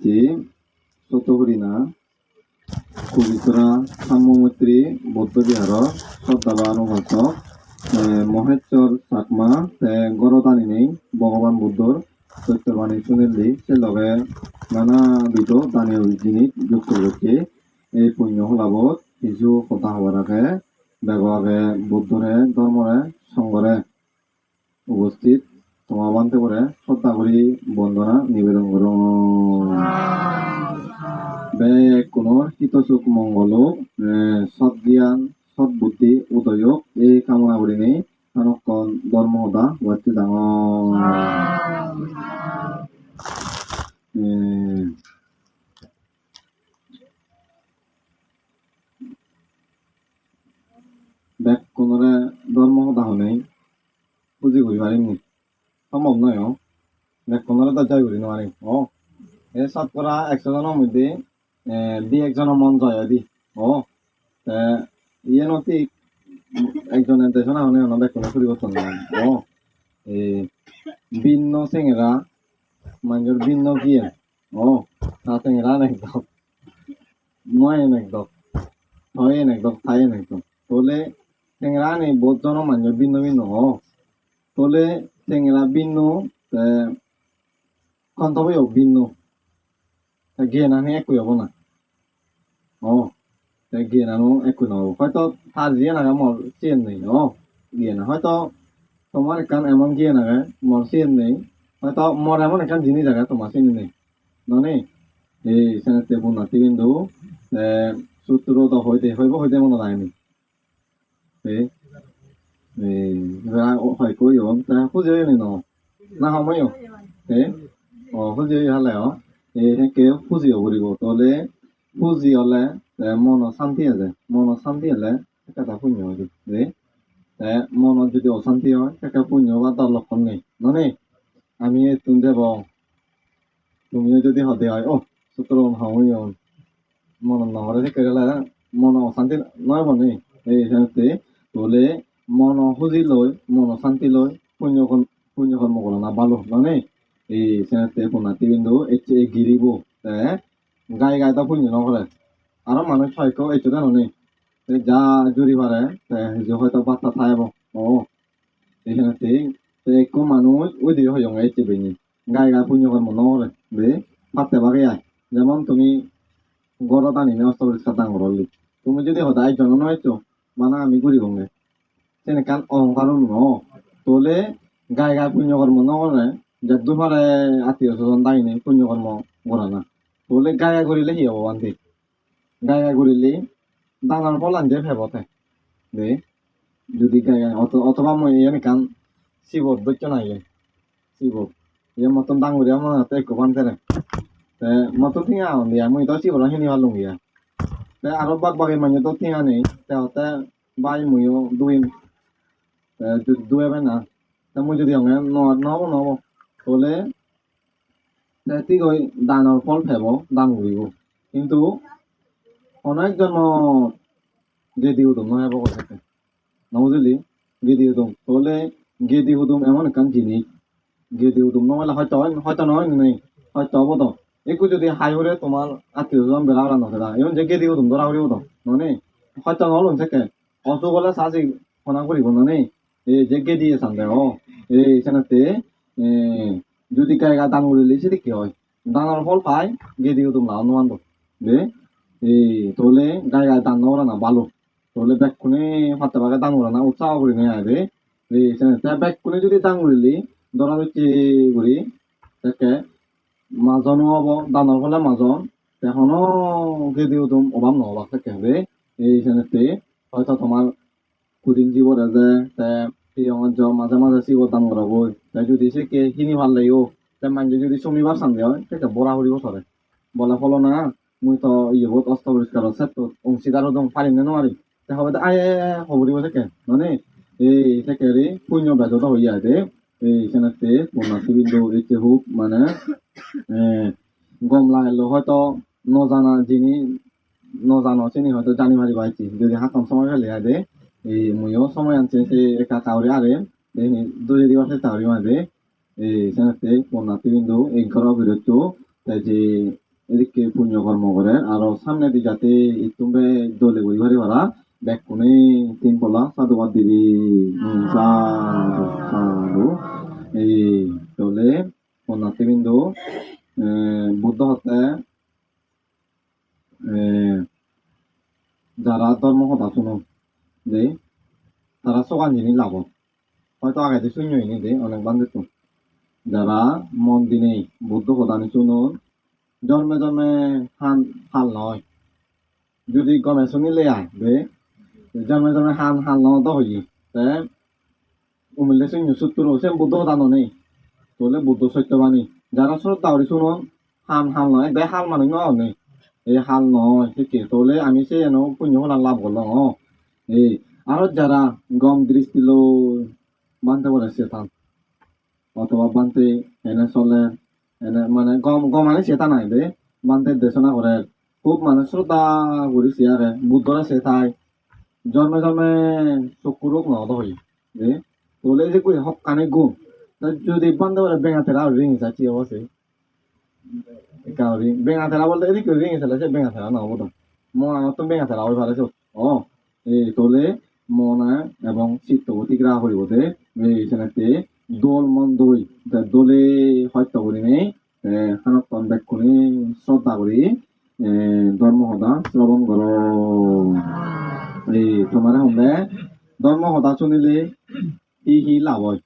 হচ্ছে সতহরিণা পবিত্রা সাম্যমৈত্রী বৌদ্ধবিহার শ্রদ্ধাবানুভাষক মহেশ্বর চাকমা গরদানি নেই ভগবান বুদ্ধর সত্যবাণী শুনিলি সে লগে নানাবিধ দানীয় জিনিস যুক্ত করছে এই পুণ্য লাভত কিছু কথা হবার আগে বেগ বুদ্ধরে ধর্মরে সঙ্গরে উপস্থিত তোমা বানতে করে শ্রদ্ধা করি বন্দনা নিবেদন করুন। বে কোনো হিতসুখ মঙ্গল সৎজ্ঞান সৎবুদ্ধি উদয়ক এই কামনা করি নেই তানকন ধর্মদা ওয়াতি ডাঙর বেক কোনরে ধর্মদা হলেই পুঁজি করি পারিমনি সম্ভব নয় ও বেক কোনরে তো জয় করি নোৱাৰিম অ এই শতকৰা একশজনৰ মধ্যে এ, দুই একজনের মন জয় দি ও ইয়ে নতি একজনের দেশ না হলে অনেক কোনো পরিবর্তন নাই ও এই ভিন্ন চেঙেরা মানুষের ভিন্ন কি ও তা চেঙেরা একদম মই একদম হয় একদম খাই একদম তোলে চেঙেরা নেই বহুত জন মানুষের ভিন্ন ভিন্ন ও চেঙেরা ভিন্ন তে কন্তব্য ভিন্ন তা গিয়ে না একই হব না। ও তে গিয়ে না একই নহব। হয়তো তার গিয়ে না মর চেন নেই। ও গিয়ে না হয়তো তোমার এখান এমন গিয়ে না মর চেন নেই। হয়তো মর এমন এখান জিনিস জায়গা তোমার চিনি নেই। ননে এই সেনাতে বুনাতি বিন্দু সূত্র তো হইতে হইব হইতে মনে লাগেনি এই えー、それは、おはい、こうよ。な、ほじょよねの。な、はまよ。えお、ほじょよはらよ。えー、へけ、ほじよ、ぼりごとで、ほじよれ、え、ものさんてやで、ものさんてやれ、かたほにょり、で、え、ものじでおさんてよ、かたほにょわたろこね。のね、あみえとんでぼ、とみえとではであい、お、そとろんはおよ。ものなわれてくれら、ものさんて、なやぼね、え、へんて、とれ、মন খুঁজি লৈ, মন শান্তি লৈ পুণ্য পুণ্য কর্ম করো না? ভালো মানে এই সেনেতে পুনাতি বিন্দু এচ্ছে গিরিব গায়ে গায়ে তো পুণ্য নকরে আরও মানুষ হয়তো এইটো জানো যা পারে যে হয়তো বাচ্চা থাকব ও এখানে একো মানুষ ওই দিয়ে হয়ে এসে বেনি গায়ে গায়ে পুণ্য কর্ম নকরে বে, পাতে বাগে আয় যেমন তুমি গড়ত আনি নে অস্ত পরিষ্কার দাং করলি তুমি যদি সদায় জন নয়তো মানে আমি ঘুরি গঙ্গে তেনেকান অহংকার ন তোলে গায়ে গায়ে পুণ্য কর্ম নকরে যে দুপারে আত্মীয় স্বজন দায়ী নেই পুণ্য কর্ম করা না। তোলে গায়ে করিলে কি হব বান্ধি গায়ে গায়ে করিলে ডাঙৰ ফল আনজে ফেবতে দে, যদি গায় অত, অথবা মই ইয়ান কান শিবত দৈত্য নাই শিবত ইয়ে মতন ডাঙৰীয়া মই হাতে একো তে মতো ঠিঙা হন দিয়া, মই তো শিবৰ খিনি ভালো লুঙ্গিয়া তে, আৰু বাক বাকি মানে তো ঠিঙা নেই। তেহতে বাই মইও দুইম। যদি দুয়ে না তে মই যদি হঙে নহব নহব হলে ঠিক হয় দানৰ ফল ফেব দান ঘুৰিব কিন্তু অনেক জন্ম গেদি উদম নয় বকর থাকে না বুঝলি গেদি উদম তাহলে গেদি উদম এমন একখান জিনিস গেদি উদম নহলে হয়তো হয়তো নয় নেই হয়তো হব তো একটু যদি হাই হলে তোমার আত্মীয় স্বজন বেলা ওরা নথে এমন যে গেদি উদম ধরা হরিব তো ননে হয়তো নহলুন থাকে অসু বলে সাজি ফোনা করিব ননে এই যে গেদি সান্দে ও এই সেনাতে যদি গায়ে দান উড়িলে সেটা কি হয় দানার ফল পায় গেদি উদম না অনুমান দে এই তোলে গায়ে গায়ে দান ওরা না ভালো তোলে বেক্ষণে ফাতে বাগে দান ওরা না উৎসাহ করি নিয়ে আইবে এই বেক্ষণে যদি দান উড়িলি ধরা হচ্ছে করি তাকে মাজনো হব দানৰ ফলে মাজন তেখনো গেদিও তুম অভাৱ নহ'ব থাকে এই সেনেতে হয়তো তোমার কুদিন জীবরে যে তে সেই মাঝে মাঝে শিব দান করা বই তাই যদি সে কে কিনি ভালো লাগিব তে মানুষ যদি শনিবার সান্দে হয় তাকে বড়া হরিব সরে বলা ফলো না, মুই তো ইয়ে বহুত অস্ত পরিষ্কার ক্ষেত্র অংশীদার দম পারিম না নোৱাৰিম। তে হবে আয় হবরিব থাকে মানে এই থেকে রে পুণ্য বেজত হইয়া দে। এই সেনাতে পূর্ণাতি বিন্দু এতে হোক মানে গম লাগাইলো হয়তো নজানা যিনি, নজানো চিনি হয়তো জানি মারি পাইছি যদি হাতম সময় ফেলে দে। এই মইও সময় আনছে সে একা চাউরি আরে দুই দিবসে চাউরি মাঝে এই সেনাতে পূর্ণাতি বিন্দু এই ঘর বিরত তাই যে এদিকে পুণ্য কর্ম করে আর সামনে দি যাতে ইতুমবে দলে বই ভারি ভাড়া ব্যাক কোনে তিন পলা সাধুবাদ দিদি সাধু সাধু এই দলে নাতিবিন্দু বুদ্ধ হতে যারা ধর্ম কথা শুনো। যে তারা সকান জিনিস লাভ হয়তো আগে দিয়ে শূন্যই নি দে অনেক বান্ধব যারা মন দিনেই বুদ্ধ প্রধান শুনুন জন্মে জন্মে হান হাল নয় যদি গমে শুনিলে আয় বে জন্মে জন্মে হান হাল নয় তো হই তে উমিলে শূন্য সত্তর সে বুদ্ধ প্রধান নেই তোলে বুদ্ধ সত্যবাণী যারা শ্রদ্ধা করি শুনুন হাল হাল নয় বে হাল মানে নয় এই হাল নয় ঠিকই তোলে আমি সে এনো পুণ্য হলাম লাভ করলাম এই, আরও যারা গম দৃষ্টি লো বানতে পারে সেতান। অথবা বানতে এনে চলে, এনে মানে গম গম মানে সেতা নাই দে বানতে দেশনা করে খুব মানে শ্রদ্ধা করিছে আরে বুদ্ধরা সেতাই। জন্মে জন্মে চকুরোক নদ হই দে তোলে যে কই হক কানে তা যদি বানতে পারে বেঙা তেরা রিং যাচ্ছি অবশ্যই কাউরি বেঙা তেরা বলতে এদিকে রিং সে বেঙা তেরা না মন আমার তো বেঙা তেরা ওই ভালো ও তোলে মনা এবং চিত্তগতি গ্রাহ করিবতে এই সেনাতে দোল মন দই দোলে হত্যা করি নেই হানকন বেক্ষণে শ্রদ্ধা করি ধর্ম সদা শ্রবণ কর। এই তোমার হলে ধর্ম সদা শুনিলে হি হি লাভ হয়?